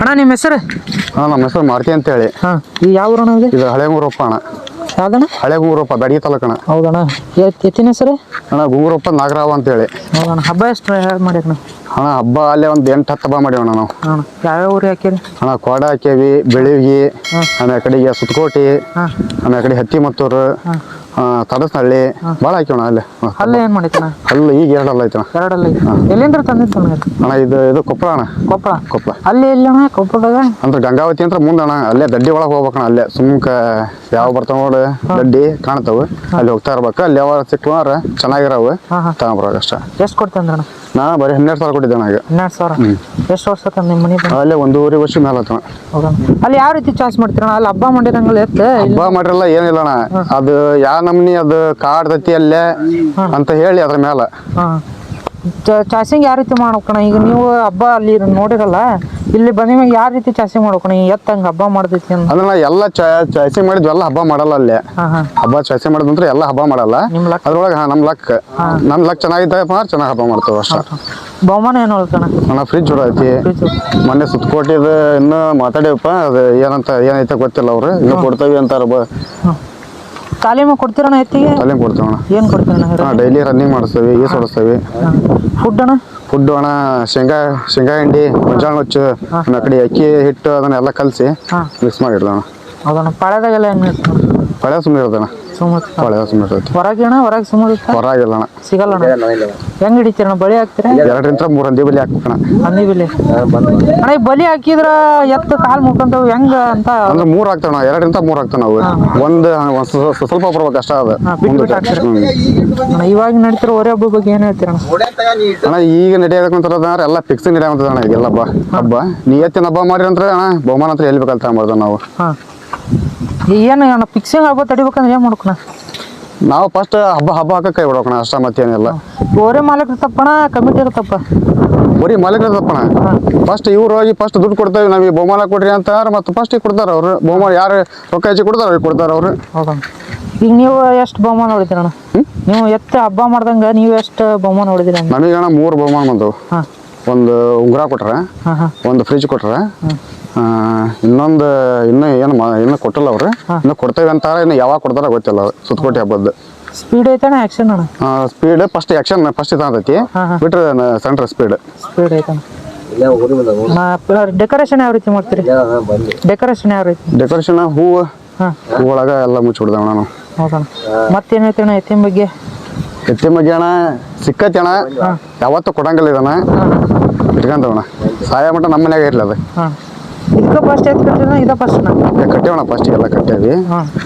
ಅಣ್ಣ ನಿಮ್ಮ ಹೆಸರು? ಹಾಂ ನಮ್ಮ ಹೆಸರು ಮಾರುತಿ ಅಂತೇಳಿ. ಹೇಳಿ ಈ ಯಾವ ಊರಣ ಇದು? ಇದು ಹಳೆ ಮೂರಪ್ಪ ಅಣ್ಣ. ಯಾವ್ದಣ್ಣ? ಹಳೆ ಊರಪ್ಪ ಬ್ಯಾಡಗಿ ತಾಲೂಕಣ ಹೌದಣ್ಣ. ಎತ್- ಎತ್ತಿನ ಹೆಸರು? ಅಣ್ಣ ಗುಂಗುರಪ್ಪ ನಾಗರಾವ್ ಅಂತೇಳಿ. ಹೌದಣ್ಣ. ಹಬ್ಬ ಎಷ್ಟು ಮಾಡಿರಿ ನಾವು ಅಣ್ಣ ಹಬ್ಬ ಅಲ್ಲೇ ಒಂದು ಎಂಟು ಹತ್ತು ಹಬ್ಬ ಮಾಡೀವಣ್ಣ ನಾವು. ಅಣ್ಣ ಯಾವ್ಯಾವ ಊರಿಗೆ ಹಾಕಿರಿ ಅಣ್ಣ ಕೋಡ ಹಾಕೇವಿ ಬೆಳಿವಿ ಆಮೇಲೆ ಕಡೆಗೆ ಸುತ್ತಕೋಟಿ ಆಮೇಲೆ ಕಡೆ ಹತ್ತಿ ಮತ್ತೂರು ತಡಸ್ನಹಳ್ಳಿ ಭಾಳ ಹಾಕಿವಣ್ಣ ಅಲ್ಲೇ. ಅಲ್ಲೇ ಏನು ಮಾಡಿತ್ತಣ್ಣ ಅಲ್ಲಿ ಈಗ ಎರಡಲ್ಲ ಐತಣ್ಣ ಎರಡಲ್ಲ ಎಲ್ಲಿಂದ್ರ ತಂದಿತ್ತಣ್ಣ ಇದು? ಅಣ್ಣ ಇದು ಇದು ಕೊಪ್ಪಳ ಅಣ್ಣ. ಕೊಪ್ಪಳ ಕೊಪ್ಪಳ ಅಲ್ಲಿ ಎಲ್ಲಿ ಕೊಪ್ಪಳದಾಗ? ಅಂದ್ರೆ ಗಂಗಾವತಿ ಅಂತ ಮುಂದೆ ಅಣ್ಣ ಅಲ್ಲೇ ದಡ್ಡಿ ಒಳಗೆ ಹೋಗ್ಬೇಕಣ್ಣ ಅಲ್ಲೇ. ಸುಮ್ಕ ಯಾವ ಬರ್ತಾವ ನೋಡಿ ದಡ್ಡಿ ಕಾಣ್ತಾವ. ಅಲ್ಲಿ ಹೋಗ್ತಾ ಇರ್ಬೇಕು ಅಲ್ಲಿ ಯಾವ ಸಿಕ್ಕುವಾರ ಚೆನ್ನಾಗಿರವು. ತಗೊಂಬರೋಕೆ ಅಷ್ಟ. ಎಷ್ಟು ಕೊಡ್ತಂದ್ರಣ್ಣ ನಾ ಬರೀ ಹನ್ನೆರಡು ಸಾವಿರ ಕೊಟ್ಟಿದ್ದೆ ನನಗೆ ಹನ್ನೆರಡು ಸಾವಿರ? ಎಷ್ಟು ವರ್ಷ ತಂದು ನಿಮ್ಮ ಮನೆ ಬಂದು? ಅಲ್ಲೇ ಒಂದೂವರೆ ವರ್ಷ ಮೇಲೆ ಆತಣ ಅಲ್ಲಿ ಯಾವ ರೀತಿ ಚಾಯ್ಸ್ ಮಾಡ್ತಿರೋಣ ಅಲ್ಲಿ ಹಬ್ಬ ಮಾಡಿರಂಗಲ್ಲ ಎತ್ತ? ಹಬ್ಬ ಮಾಡಿರಲ್ಲ ಏನಿಲ್ಲ ಅಣ್ಣ. ಅದು ಯಾವ ನಮ್ನಿ ಅದು ಕಾಡ್ತತಿ ಅಲ್ಲೇ ಅಂತ ಹೇಳಿ ಅದ್ರ ಮೇಲೆ. ಹಾಂ. ಚಾಸಿಂಗ್ ಯಾವ ರೀತಿ ಮಾಡ್ಬೇಕಣ ಈಗ ನೀವು ಹಬ್ಬ ಅಲ್ಲಿ ನೋಡಿರಲ್ಲ ಇಲ್ಲಿ ಬಂದ ಮ್ಯಾಗ ಯಾವ ರೀತಿ ಚಾಸಿಂಗ್ ಮಾಡ್ಬೇಕಣ ಈಗ ಎತ್ತ ಹಂಗೆ ಹಬ್ಬ ಮಾಡ್ತೈತಿ ಅಂತ. ಅಂದ್ರೆ ನಾ ಎಲ್ಲ ಚಾಸಿಂಗ್ ಮಾಡಿದ್ವಿ ಎಲ್ಲ ಹಬ್ಬ ಮಾಡಲ್ಲ ಅಲ್ಲಿ. ಹಬ್ಬ ಅಂದ್ರೆ ಮಾಡಿದಂದ್ರೆ ಎಲ್ಲ ಹಬ್ಬ ಮಾಡಲ್ಲ. ಅದ್ರೊಳಗೆ ಹಾ ನಮ್ಮ ಲಕ್. ನಮ್ ಲಕ್ ಚೆನ್ನಾಗಿದ್ದ ಚೆನ್ನಾಗಿ ಹಬ್ಬ ಮಾಡ್ತೇವೆ ಅಷ್ಟ. ಬಹುಮಾನ ಏನು ಹೇಳ್ತಾನ? ಅಣ್ಣ ಫ್ರಿಜ್ ಜೋಡ ಐತಿ. ಮೊನ್ನೆ ಸುತ್ತಕೋಟಿದ ಇನ್ನು ಮಾತಾಡಿವಪ್ಪ ಅದು ಏನಂತ ಏನೈತೆ ಗೊತ್ತಿಲ್ಲ ಅವ್ರು. ಇನ್ನು ಕೊಡ್ತೇವೆ ಅಂತಾರ ಬ ತಾಲೀಮು ಕೊಡ್ತೀರಣ್ಣ ಎತ್ತಿಗೆ? ತಾಲೀಮ್ ಕೊಡ್ತೀವಣ್ಣ ಏನು ಕೊಡ್ತೀರಣ್ಣ ಹಾಂ ಡೈಲಿ ರನ್ನಿಂಗ್ ಮಾಡಿಸ್ತೇವೆ ಈಸ್ ಹೊಡಿಸ್ತೇವೆ. ಫುಡ್ ಅಣ್ಣ? ಫುಡ್ ಅಣ್ಣ ಶೇಂಗಾ ಶೇಂಗಾ ಹಿಂಡಿ ಮುಂಜಾನೆ ಹುಚ್ಚು ಆಮೇಲೆ ಕಡೆ ಅಕ್ಕಿ ಹಿಟ್ಟು ಅದನ್ನೆಲ್ಲ ಕಲಸಿ ಮಿಕ್ಸ್ ಮಾಡಿಡ್ದಣ್ಣ ಅದನ್ನ ಪಳೆದಾಗೆಲ್ಲ ಹೆಂಗೆ ಇರ್ತಾನ ಪಳೆ ಸುಮ್ಮನೆ ಇರ್ತಣ್ಣ ಸುಮ್ಮನೆ ಪಳೆ ಸುಮ್ಮನೆ ಇರ್ತೈತಿ ಹೊರಗೆ ಅಣ್ಣ ಹೊರಗೆ ಸುಮ್ಮನೆ ಹೊರಗಿಲ್ಲ ಅಣ್ಣ. ಸಿಗಲ್ಲ ಅಣ್ಣ? ಹೆಂಗ್ ಹಿಡಿತೀರಣ್ಣ ಬಲಿ ಹಾಕ್ತೀರ? ಎರಡರಿಂದ ಮೂರು ಹಂದಿ ಬಲಿ ಹಾಕ್ಬೇಕಣ್ಣ. ಹಂದಿ ಬಲಿ? ಅಣ್ಣ ಈ ಬಲಿ ಹಾಕಿದ್ರ ಎತ್ತು ಕಾಲ್ ಮುಖಂತವ್ ಹೆಂಗ ಅಂತ? ಅಂದ್ರೆ ಮೂರು ಹಾಕ್ತಾವ ಎರಡರಿಂದ ಮೂರು ಹಾಕ್ತಾವ ನಾವು. ಒಂದು ಒಂದ್ ಸ್ವ- ಸ್ವ- ಸ್ವಲ್ಪ ಬರ್ಬೇಕು ಅಷ್ಟ ಅದ. ಇವಾಗ ನಡೀತಿರೋ ಒರೆ ಹಬ್ಬ ಬಗ್ಗೆ ಏನ್ ಹೇಳ್ತೀರಣ್ಣ ಅಣ್ಣ? ಈಗ ನಡೆಯಬೇಕಂತಾರ ಎಲ್ಲ ಫಿಕ್ಸ್ ನಡೆಯಂತದ ಅಣ್ಣ ಈಗೆಲ್ಲ ಹಬ್ಬ. ಹಬ್ಬ. ಎತ್ತಿನ ಹಬ್ಬ ಮಾಡಿ ಅಂದ್ರೆ ಅಣ್ಣ ಬಹುಮಾನ ಅಂತ ಎಲ್ಲಿ ಬೇಕಂತ ಮಾಡ್ದ ನಾವು. ಏನು ಫಿಕ್ಸಿಂಗ್ ಹಬ್ಬ ತಡಿಬೇಕಂದ್ರೆ ಏನು ಮಾಡ್ಕಣ ನಾವು ಫಸ್ಟ್ ಹಬ್ಬ ಹಬ್ಬ ಹಾಕಕ್ಕೆ ಕೈ ಬಿಡೋಕಣ ಅಷ್ಟ ಮತ್ತೇನಿಲ್ಲ. ಓರೆ ಮಾಲಕ್ರ ತಪ್ಪಣ ಕಮಿಟಿ ಇರುತ್ತಪ್ಪ ಬರೀ ಮಾಲೀಕರ ತಪ್ಪಣ. ಫಸ್ಟ್ ಇವ್ರು ಹೋಗಿ ಫಸ್ಟ್ ದುಡ್ಡು ಕೊಡ್ತೇವೆ ನಮಗೆ ಬಹುಮಾನ ಕೊಡ್ರಿ ಅಂತ ಮತ್ತೆ ಫಸ್ಟ್ ಕೊಡ್ತಾರ ಅವ್ರು. ಬಹುಮಾನ ಯಾರು ರೊಕ್ಕ ಹೆಚ್ಚಿ ಕೊಡ್ತಾರ ಅವ್ರಿಗೆ ಕೊಡ್ತಾರ ಅವ್ರು. ಈಗ ನೀವು ಎಷ್ಟು ಬಹುಮಾನ ಹೊಡಿತೀರಣ್ಣ ನೀವು ಎತ್ತ ಹಬ್ಬ ಮಾಡ್ದಂಗ ನೀವು ಎಷ್ಟು ಬಹುಮಾನ ಹೊಡಿದಿರ ನಮಗೆ ಅಣ್ಣ ಮೂರು ಬಹುಮಾನ ಬಂದವು. ಹಾಂ. ಒಂದು ಉಂಗುರ ಕೊಟ್ರ ಒಂದು ಫ್ರಿಜ್ ಕೊಟ್ರ ಆ, ಇನ್ನೊಂದು ಇನ್ನು ಏನು ಮಾ- ಇನ್ನು ಕೊಟ್ಟಿಲ್ಲ ಅವ್ರು. ಇನ್ನು ಕೊಡ್ತೇವೆ ಅಂತಾರ ಇನ್ನು ಯಾವಾಗ ಕೊಡ್ತಾರ ಗೊತ್ತಿಲ್ಲ ಅವ್ರು ಸುತ್ತಕೋಟಿ ಹಬ್ಬದ್ದು. ಸ್ಪೀಡ್ ಐತಾನೆ ಆಕ್ಷನ್ ಅಣ್ಣ? ಸ್ಪೀಡ್ ಫಸ್ಟ್ ಆಕ್ಷನ್ ಫಸ್ಟ್ ಹಾ. ಬಿಟ್ರೆ ಸೆಂಟ್ರ್ ಸ್ಪೀಡ್ ಸ್ಪೀಡ್ ಐತಣ್ಣ ಡೆಕೋರೇಷನ್ ಯಾವ ರೀತಿ ಮಾಡ್ತೀರಿ? ಡೆಕೋರೇಷನ್ ಯಾವ ರೀತಿ? ಡೆಕೋರೇಷನ್ ಹೂವು ಹೂ. ಹೂವೊಳಗ ಎಲ್ಲ ಮುಚ್ಚಿಬಿಡ್ದೇವ ನಾವು. ಹೌದಣ್ಣ. ಮತ್ತೇನೈತೆ ಅಣ್ಣ ಎತ್ತಿನ ಬಗ್ಗೆ? ಎತ್ತಿ ಮಗಿ ಅಣ್ಣ ಯಾವತ್ತು ಅಣ್ಣ. ಯಾವತ್ತೂ ಕೊಡಂಗಿಲ್ಲ ಇದನ್ನ. ಇಟ್ಕೊಂತವಣ ಸಹಾಯ ಮಟ್ಟ ನಮ್ಮ ಮನ್ಯಾಗ ಇರ್ಲಿ ಅದು. ಇದಕ್ಕೆ ಫಸ್ಟ್ ಐತಿ ಇದ ಫಸ್ಟ್ ಕಟ್ಟೇವಣ ಫಸ್ಟ್ ಎಲ್ಲ ಕಟ್ಟೇವಿ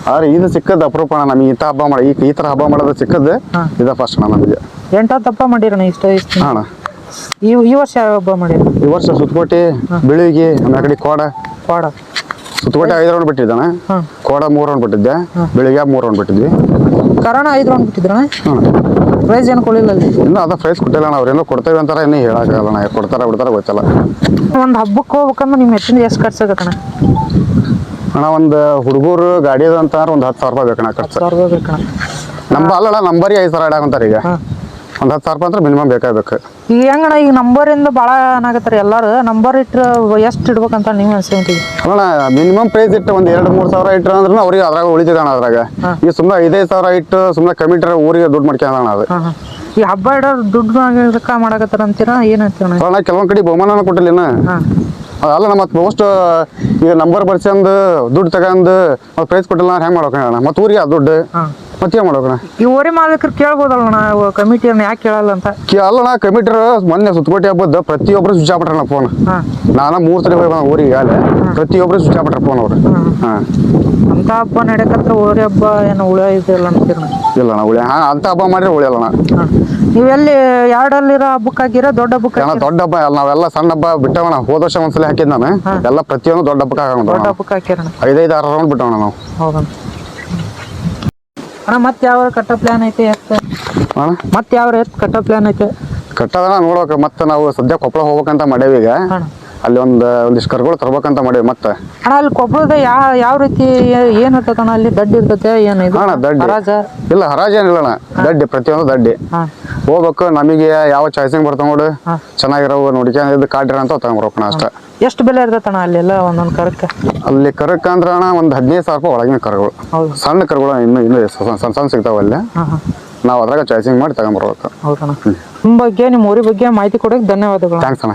ಆದ್ರೆ ಇದು ಸಿಕ್ಕದ ಅಪರೂಪ ಅಣ್ಣ ನಮಗೆ ಇಂಥ ಹಬ್ಬ ಮಾಡಿ ಈ ಈ ಥರ ಹಬ್ಬ ಮಾಡೋದು ಸಿಕ್ಕದ್ದು ಹಾ. ಇದ ಫಸ್ಟ್ ಅಣ್ಣ ನಮಗೆ. ಎಂಟು ಹತ್ತು ಹಬ್ಬ ಇಷ್ಟ ಇಷ್ಟ ಅಣ್ಣ. ಈ ಈ ವರ್ಷ ಯಾವ ಹಬ್ಬ ಮಾಡಿರಿ ಈ ವರ್ಷ ಸುತ್ತಕೋಟಿ ಬೆಳಿಗ್ಗೆ ಆಮೇಲೆ ಕಡೆ ಕೋಡ. ಪಾಡ ಸುತ್ತಕೋಟೆ ಐದು ರೌಂಡ್ ಬಿಟ್ಟಿದ್ದಾನ. ಕೋಡ ಮೂರು ರೌಂಡ್ ಬಿಟ್ಟಿದ್ದೆ. ಬೆಳಿಗ್ಗೆ ಮೂರು ರೌಂಡ್ ಬಿಟ್ಟಿದ್ವಿ. ಕರೋಣ ಐದು ರೌಂಡ್ ಪ್ರೈಸ್ ಏನು ಕೊಡಲಿಲ್ಲ ಅಲ್ಲಿ? ಇನ್ನೂ ಅದ ಪ್ರೈಸ್ ಕೊಟ್ಟಿಲ್ಲ ಅಣ್ಣ. ಅವ್ರೇನೋ ಕೊಡ್ತೇವೆ ಅಂತಾರ ಇನ್ನೂ ಹೇಳಕ್ಕಾಗಲ್ಲ ನಾ ಕೊಡ್ತಾರ ಬಿಡ್ತಾರ ಗೊತ್ತಿಲ್ಲ. ಒಂದು ಹಬ್ಬಕ್ಕೆ ಹೋಗ್ಬೇಕಂದ್ರೆ ನಿಮ್ಮ ಎತ್ತಿಂದ ಎಷ್ಟು ಖರ್ಚಾಗತ್ತಣ್ಣ ಅಣ್ಣ ಒಂದು ಹುಡುಗರು ಗಾಡಿ ಅದ ಅಂತಾರ ಒಂದು ಹತ್ತು ಸಾವಿರ ರೂಪಾಯಿ ಬೇಕಣ್ಣ ಖರ್ಚು. ಸಾವಿರ ರೂಪಾಯಿ ಬೇಕಣ್ಣ. ನಮ್ಮ ಅಲ್ಲಣ್ಣ ನಂಬರಿ ಐದು ಸಾವಿರ ಇಡಾಕಂತಾರೆ ಈಗ. ಒಂದು ಹತ್ತು ಸಾವಿರ ರೂಪಾಯಿ ಅಂದ್ರೆ ಮಿನಿಮಮ್ ಬೇಕಾಗಬೇಕು ಈಗ ಹೆಂಗಣ್ಣ ಈಗ ನಂಬರಿಂದ ಭಾಳ ಏನಾಗತ್ತಾರೆ ಎಲ್ಲಾರು? ನಂಬರ್ ಇಟ್ರೆ ಎಷ್ಟು ಇಡ್ಬೇಕಂತ ನೀವು ಅನ್ಸ್ಕೊಂತೀವಿ. ಅಣ್ಣ ಮಿನಿಮಮ್ ಪ್ರೈಸ್ ಇಟ್ಟು ಒಂದು ಎರಡು ಮೂರು ಸಾವಿರ ಇಟ್ಟರೆ ಅಂದ್ರೆ ಅವ್ರಿಗೆ ಅದ್ರಾಗ ಉಳಿತದಣ್ಣ ಅದ್ರಾಗ. ಈಗ ಸುಮ್ಮನೆ ಐದೈದು ಸಾವಿರ ಇಟ್ಟು ಸುಮ್ಮನೆ ಕಮಿಟ್ರ ಊರಿಗೆ ದುಡ್ಡು ಮಾಡ್ಕೊಂಡಣ ಅದು. ಹಾಂ ಹಾಂ. ಈ ಹಬ್ಬ ಇಡೋರು ದುಡ್ಡು ಆಗಿರ್ಕ ಮಾಡಕತ್ತಾರ ಅಂತೀರಾ? ಏನು ಅಂತೀರಣ್ಣ ಅಣ್ಣ? ಕೆಲವೊಂದು ಕಡೆ ಬಹುಮಾನ ಕೊಟ್ಟಿಲ್ಲ ಇನ್ನು. ಹಾಂ. ಅಲ್ಲ ನಮ್ಮ ಮತ್ತೆ ಮೋಸ್ಟ್ ಈಗ ನಂಬರ್ ಬರ್ಸ್ಕೊಂಡು ದುಡ್ಡು ತಗೊಂಡು ಮತ್ತೆ ಪ್ರೈಸ್ ಕೊಟ್ಟಿಲ್ಲ ಹೆಂಗೆ ಮಾಡ್ಬೇಕಣ್ಣ ಮತ್ತೆ ಊರಿಗೆ ಆ ದುಡ್ಡು ಹಾಂ ಮತ್ತೆ ಏನು ಮಾಡ್ಬೇಕಣ್ಣ ಈ ಓರಿ ಮಾಲೀಕರು ಕೇಳ್ಬೋದಲ್ಲಣ್ಣ ಕಮಿಟಿಯನ್ನ ಯಾಕೆ ಕೇಳಲ್ಲ ಅಂತ? ಕೇಳಲ್ಲಣ್ಣ ಅಲ್ಲಣ್ಣ ಕಮಿಟ್ರ್ ಮೊನ್ನೆ ಸುತ್ತಕೋಟಿ ಹಬ್ಬದ ಪ್ರತಿಯೊಬ್ಬರು ಸ್ವಿಚ್ ಆಗ್ಬಿಟ್ರಣ್ಣ ಫೋನ್. ಹಾ. ನಾನು ಮೂರು ಸರಿ ಹೋಗಿ ಬಂದ ಊರಿಗೆ ಆಗಲೇ ಪ್ರತಿಯೊಬ್ಬರು ಸ್ವಿಚ್ ಆಗ್ಬಿಟ್ರ ಫೋನ್ ಅವರು. ಹಾಂ. ಅಂತ ಹಬ್ಬ ನಡೆಯಕತ್ರ ಓರಿ ಹಬ್ಬ ಏನು ಉಳಿಯ ಇದೆಯಲ್ಲ ಅಂತೀರಣ್ಣ? ಇಲ್ಲಣ್ಣ ಉಳಿ ಹಾಂ ಅಂಥ ಹಬ್ಬ ಮಾಡಿದ್ರೆ ಉಳಿಯಲ್ಲಣ್ಣ ನೀವೆಲ್ಲಿ ಹಬ್ಬಕ್ಕೆ ಹಾಕಿರ ದೊಡ್ಡ ಹಬ್ಬಕ್ಕೆ ಅಣ್ಣ ದೊಡ್ಡ ಹಬ್ಬ ಅಲ್ಲ ನಾವೆಲ್ಲ ಸಣ್ಣ ಹಬ್ಬ ಬಿಟ್ಟವಣ ಹೋದ ವರ್ಷ ಒಂದ್ಸಲ ಹಾಕಿದ್ ನಾನು. ಎಲ್ಲ ಪ್ರತಿಯೊಂದು ದೊಡ್ಡ ಹಬ್ಬಕ್ಕೆ ದೊಡ್ಡ ಹಾಕೋಣ ಹಬ್ಬಕ್ಕೆ ಹಾಕಿರಣ್ಣ ಐದೈದು ಆರು ರೌಂಡ್ ಬಿಟ್ಟವಣ ನಾವು. ಹೌದಣ್ಣ. ಅಣ್ಣ ಮತ್ತೆ ಯಾವ ಕಟ್ಟೋ ಪ್ಲಾನ್ ಐತೆ ಎತ್ತ? ಅಣ್ಣ? ಮತ್ತೆ ಯಾವ ಎತ್ತು ಕಟ್ಟೋ ಪ್ಲಾನ್ ಐತೆ? ಕಟ್ಟದಣ್ಣ ನೋಡೋಕೆ ಮತ್ತೆ ನಾವು ಸದ್ಯ ಕೊಪ್ಪಳ ಹೋಗ್ಬೇಕಂತ ಮಾಡೇವಿ ಈಗ. ಅಣ್ಣ ಅಲ್ಲಿ ಒಂದು ಒಂದಿಷ್ಟು ಕರ್ಗಳು ತರ್ಬೇಕಂತ ಮಾಡೇವಿ ಮತ್ತೆ. ಅಣ್ಣ ಅಲ್ಲಿ ಕೊಪ್ಪಳದ ಯಾವ ಯಾವ ರೀತಿ ಏನು ಇರ್ತದೆ ಅಣ್ಣ? ಅಲ್ಲಿ ದಡ್ಡಿ ಇರ್ತತೆ ಏನು ಇದು? ಅಣ್ಣ ದಡ್ಡಿ. ಹರಾಜ? ಇಲ್ಲ ಹರಾಜ್ ಏನಿಲ್ಲ ಅಣ್ಣ. ದಡ್ಡಿ ಪ್ರತಿಯೊಂದು ದಡ್ಡಿ. ಹೋಗ್ಬೇಕು ನಮಗೆ ಯಾವ ಚಾಯ್ಸಿಂಗ್ ಬರ್ತಾವ ನೋಡು. ಚೆನ್ನಾಗಿರೋ ನೋಡಿಕೆ ಇದು ಕಾಟಿರ ಅಂತ ತಗೊಂಡ್ಬರ್ಬೇಕು ಅಣ್ಣ ಅಷ್ಟೇ. ಎಷ್ಟು ಬೆಲೆ ಇರ್ತೈತಣ್ಣ ಅಲ್ಲೆಲ್ಲ ಒಂದೊಂದು ಕರಕ್ಕೆ? ಅಲ್ಲಿ ಕರಕ್ ಅಂದ್ರೆ ಅಣ್ಣ ಒಂದು ಹದಿನೈದು ಸಾವಿರ ರೂಪಾಯಿ ಒಳಗಿನ ಕರಗಳು. ಸಣ್ಣ ಕರಗಳು ಇನ್ನು ಇನ್ನು ಸಣ್ಣ ಸಣ್ಣ ಸಣ್ಣ ಸಿಗ್ತಾವ ಅಲ್ಲಿ. ನಾವು ಅದ್ರಾಗ ಚಾಯ್ಸಿಂಗ್ ಮಾಡಿ ತಗೊಂಬರ್ಬೇಕು ಹೌದಣ್ಣ. ನಿಮ್ಮ ಬಗ್ಗೆ ನಿಮ್ಮ ಊರಿ ಬಗ್ಗೆ ಮಾಹಿತಿ ಕೊಡೋಕೆ ಧನ್ಯವಾದಗಳು. ಥ್ಯಾಂಕ್ಸ್ ಅಣ್ಣ.